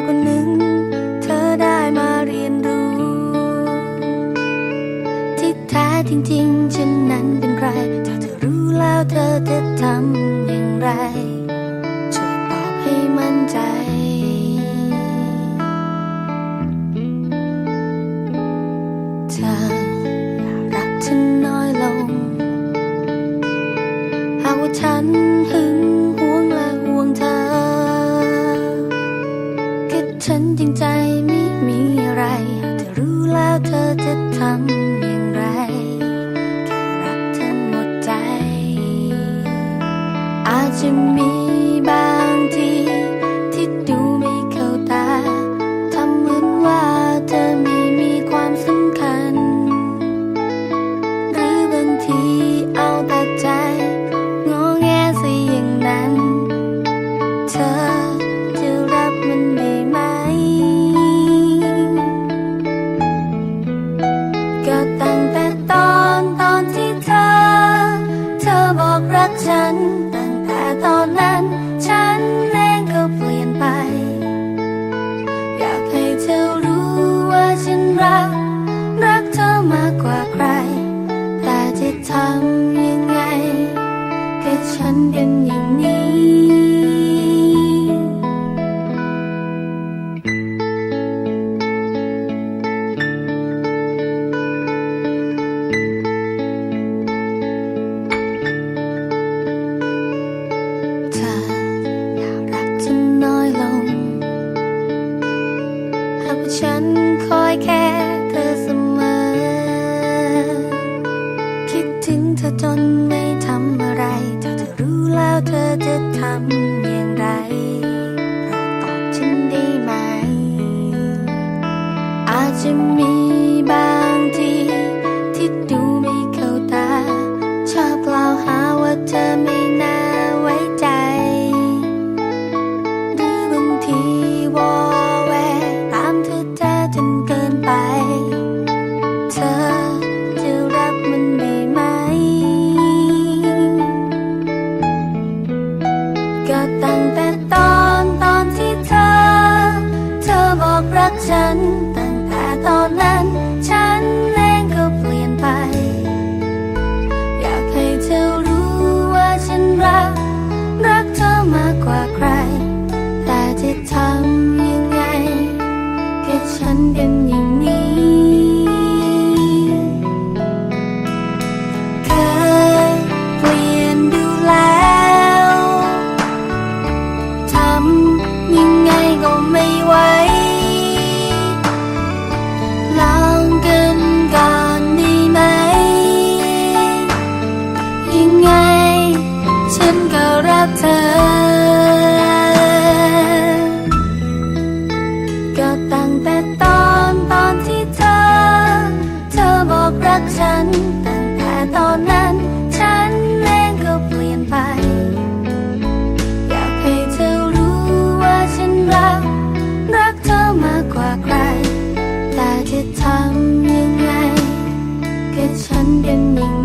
วคนหนึ่ง เธอได้มาเรียนรู้ ที่แท้จริงๆ ฉันนั้นเป็นใคร ถ้าเธอรู้แล้วเธอจะทำอย่างไรช่วยตอบให้มั่นใจเธอรักฉันน้อยลง หาว่าฉันหึง ฉันจริงใจไม่มีอะไรหากเธอรู้แล้วเธอจะทำอย่างไรแค่รักเธอหมดใจ อาจจะมี น ตั้งแต่ตอนนั้น ฉันเองก็เปลี่ยนไป อยากให้เธอรู้ว่าฉันรัก รักเธอมากกว่าใคร แต่จะทำยังไงก็ฉันเป็นอย่างนี้ ฉันคอยแค่เธอเสมอ คิดถึงเธอจนไม่ทำอะไร ถ้าเธอรู้แล้วเธอจะทำอย่างไรเราตอบฉันได้ไหม อาจจะมีบาง ก็ตั้งแต่ตอนตอนที่เธอ เธอบอกรักฉัน ตั้งแต่ตอนนั้น ฉันเองก็เปลี่ยนไป อยากให้เธอรู้ว่าฉันรัก รักเธอมากกว่าใคร แต่จะทำยังไงแค่ฉันเป็นอย่างนี้ ก็ไม่ไหวลองกันก่อนได้ไหม ยังไง ฉันก็รักเธอ ก็ตั้งแต่ตอนตอนที่เธอ เธอบอกรักฉันตั้งแต่ตอนนั้น ทำยังไงกับฉันเป็นอย่าง